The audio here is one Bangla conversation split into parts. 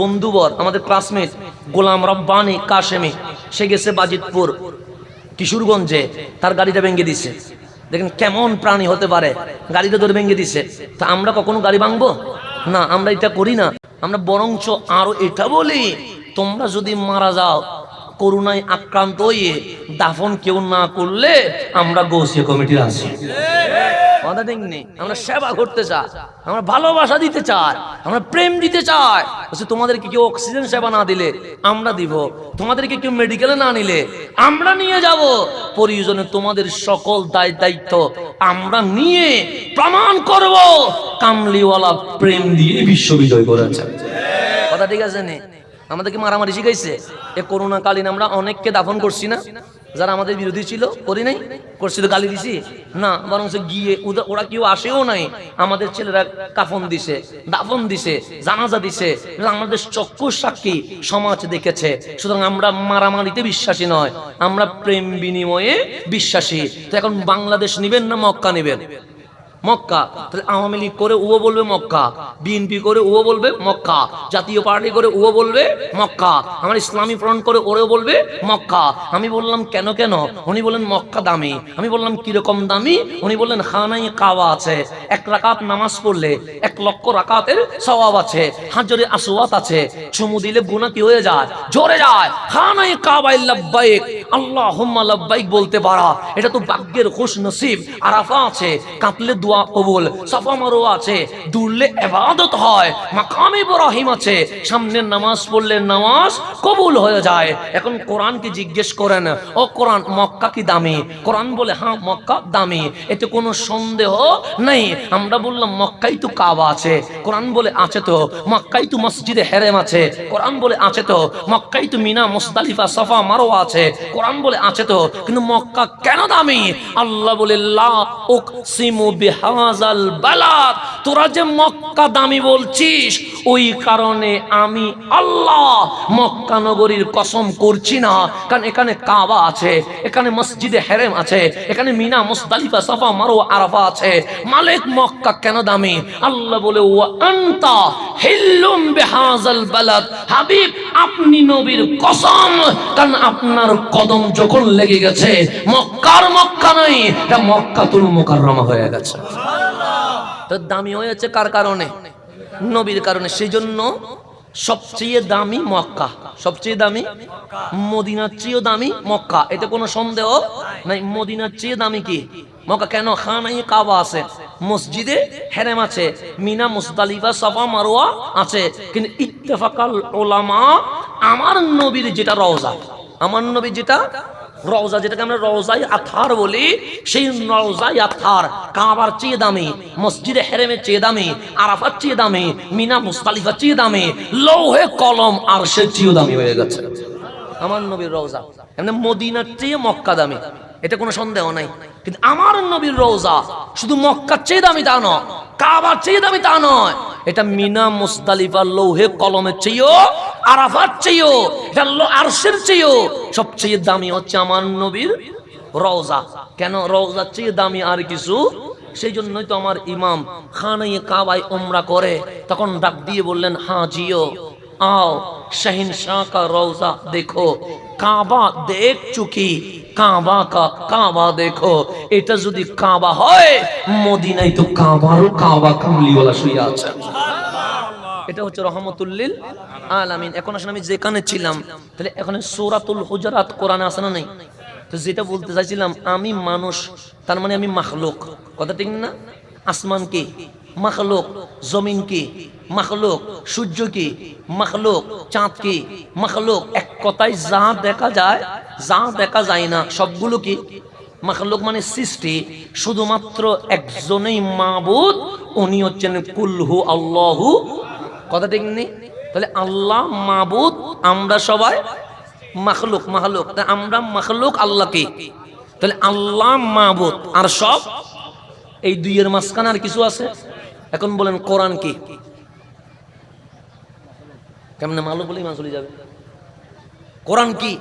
বন্ধুবর, আমাদের ক্লাসমেট গোলাম রব্বানি কাশেমি, সে গেছে বাজিতপুর, কিশোরগঞ্জে, তার গাড়িটা ভেঙে দিছে। দেখেন কেমন প্রাণী হতে পারে, গাড়িটা ধরে ভেঙে দিছে। তা আমরা কখনো গাড়ি ভাঙবো? না, আমরা এটা করি না। আমরা বরঞ্চ আরও এটা বলি, তোমরা যদি মারা যাও, করুণায় আক্রান্ত হয়ে দাফন কেউ না করলে আমরা গৌসিয়া কমিটির আছি। কথা ঠিক নেই আমরা সেবা করতে চাই। আমরা ভালোবাসা দিতে চাই। আমরা প্রেম দিতে চাই। তোমাদেরকে কেউ অক্সিজেন সেবা না দিলে আমরা দিব। তোমাদেরকে কেউ মেডিকেলে না নিলে আমরা নিয়ে যাব। প্রয়োজনে তোমাদের সকল দায় দায়িত্ব আমরা নিয়ে প্রমাণ করব। কামলিওয়ালা প্রেম দিয়ে বিশ্ব বিজয় করেছে। কথা ঠিক আছে নে? আমাদেরকে মারামারি শিখাইছে। এ করোনা কালীন আমরা অনেককে দাফন করছি না। যারা আমাদের বিরোধী ছিল, করি নাই। করছি তো গালি দিছি। না বরং গিয়ে ওরা কেউ আসেও নাই। আমাদের ছেলেরা কাফন দিছে, দাফন দিছে, জানাজা দিছে। আমাদের চক্ষু সাক্ষী সমাজ দেখেছে। সুতরাং আমরা মারামারিতে বিশ্বাসী নয়। আমরা প্রেম বিনিময়ে বিশ্বাসী। তো এখন বাংলাদেশ নিবেন না মক্কা নিবেন? মক্কা। তাহলে আওয়ামী লীগ করে ও বলবে মক্কা, বিএনপি করে ও বলবে মক্কা, জাতীয় পার্টি করে ও বলবে মক্কা, আমার ইসলামী ফ্রন্ট করে ওরেও বলবে মক্কা। আমি বললাম, কেন কেন? উনি বললেন, মক্কা দামি। আমি বললাম, কীরকম দামি? উনি বললেন, খানাই কাওয়া আছে, এক রাকাত নামাজ পড়লে এক লক্ষ রাকাতের সওয়াব আছে, হাজরে আসওয়াত আছে, চুমু দিলে গুনাহ কি হয়ে যায়? জোরে যায়, খানাই কাবাই লাব্বাইক আল্লাহুম্মা লাব্বাইক বলতে পারা, এটা তো ভাগ্যের খুশ নসিব আরাফা আছে কাঁপলে দোয়া কবুল, সাফা আছে ইবাদত হয়, মাকাম ইব্রাহিম আছে সামনে নামাজ পড়লে নামাজ কবুল হয়ে যায়। এখন কোরআনকে জিজ্ঞেস করেন, ও কোরআন, মক্কা কি দামি? কোরআন বলে হ্যাঁ মক্কা দামি, এতে কোনো সন্দেহ নেই। আমরা বললাম, মক্কাই তো কাবা আছে। কোরআন বলে, আছে তো। মক্কাই তো মসজিদে হেরেম আছে। কোরআন বলে, আছে তো। মক্কাই তো মিনা, মুসদালিফা, সাফা, মারোয়া আছে। কোরআন বলে, আছে তো। কিন্তু মক্কা কেন দামি? আল্লাহ বলে, লা উকসিমু বিহাজাল বালাদ তোরা যে মক্কা দামি বলছিস ওই কারণে আমি আল্লাহ মক্কা নগরীর কসম করছি না। কারণ এখানে কাবা আছে, এখানে মসজিদে হেরেম আছে, এখানে মিনা, মুসদালিফা, সাফা মারো আরাফা আছে। মালিক মক্কা কেন দামি? আল্লাহ বলে ও আন্তা হিল্লুম বিহাজাল বালাদ। হাবিব, আপনি নবীর কসম। কারণ আপনার কদম যখন লেগে গেছে, মক্কার মক্কা নাই এটা মক্কাতুল মুকাররমা হয়ে গেছে। তো দামি হয়েছে কার কারণে? নবীর কারণে। সেই জন্য সবচেয়ে দামি মক্কা। সবচেয়ে দামি মদিনার চেয়েও দামি মক্কা। এতে কোনো সন্দেহ নাই। মদিনার চেয়ে দামি কি? মক্কা কেন? খানাই কাবা আছে, মসজিদে হেরেম আছে, মিনা মুসদালিফা সাফা মারোয়া আছে। কিন্তু ইত্তেফাকাল ওলামা আমার নবীর যেটা রওজা, আমার নবী যেটা রওজা, যেটাকে আমরা রওজাই আথার বলি, সেই রওজাই আথার। কাবার চেয়ে দামি, মসজিদে হেরেমের চেয়ে দামি, আরাফার চেয়ে দামি, মিনা মুস্তালিফার চেয়ে দামি, লৌহে কলম আর সে চেয়েও দামি হয়ে গেছে। আমার নবীর রওজা, এমনি মদিনার চেয়ে মক্কা দামি। এটা কোনো সন্দেহ নাই। কিন্তু আমার নবীর রওজা শুধু মক্কার চেয়ে দামি তা নয়, কাবার চেয়ে দামি তা নয়। এটা মিনা মুস্তালিফা লৌহে কলমের চেয়েও আরাফার চেয়েও এটা লো- আরশের চেয়েও সবচেয়ে দামি হচ্ছে আমার নবীর রওজা কেন রওজার চেয়ে দামি আর কিছু সেই জন্যই তো আমার ইমাম খানাইয়ে কাবায় ওমরা করে তখন ডাক দিয়ে বললেন হ্যাঁ জিও आओ शहनशाह का रोजा देखो কাবা দেখ চুকি কাবা কা কাবা দেখো এটা যদি কাবা হয় মদিনায় তো কাবারও কাবা কামলিওয়ালা শুয়ে আছে এটা হচ্ছে রহমতুল্লিল আলামিন। এখন আসলে আমি যেখানে ছিলাম, তাহলে এখানে সূরাতুল হুজরাত কোরআনে আছে না নেই? তো যেটা বলতে চাইছিলাম, আমি মানুষ, তার মানে আমি মাখলুক। কথা ঠিক না? আসমান কি? মাখলুক। জমিন কি? মাখলুক। সূর্য কি? মাখলুক। চাঁদ কি? মাখলুক। এক কথায় যা দেখা যায়, যা দেখা যায় না, সবগুলো কি? মাখলুক মানে সৃষ্টি। শুধুমাত্র একজনেই মাবুদ, উনি হচ্ছেন কুলহু আল্লাহু কথা ঠিক নেই? তাহলে আল্লাহ মাবুদ, আমরা সবাই মাখলুক তা আমরা মাখলুক আল্লাহকে তাহলে আল্লাহ মাবুদ আর সব? এই দুইয়ের মাঝখানে আর কিছু আছে? এখন বলেন, কোরআন কি? কেমনে মালুক বলে ইমান চলে যাবে? কোরআন কি?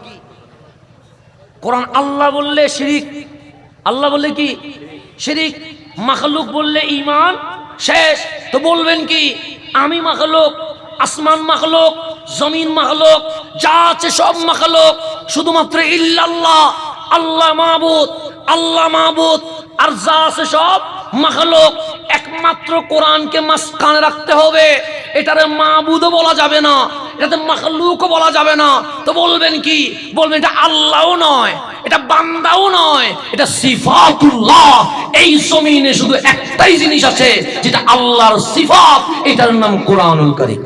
কোরআন আল্লাহ বললে শিরিক। আল্লাহ বললে কি? শিরিক। মাখলুক বললে ইমান শেষ। তো বলবেন কি? আমি মাখলোক, আসমান মাখলোক, জমিন মাখলোক, যা আছে সব মাখলোক, শুধুমাত্র ইল্লাল্লাহ, আল্লাহ মাহবুদ আল্লাহ মাহবুদ আর যা আছে সব মাখলোক। একমাত্র কোরআনকে মাসখানে রাখতে হবে, এটারে মাহবুদও বলা যাবে না। এটাতে মাখলুকও বলা যাবে না। তো বলবেন কি? বলবেন এটা আল্লাহও নয়, এটা বান্দাও নয়, এটা সিফাতুল্লাহ। এই জমিনে শুধু একটাই জিনিস আছে, যেটা আল্লাহর সিফাত, এটার নাম কোরআনুল কারীম।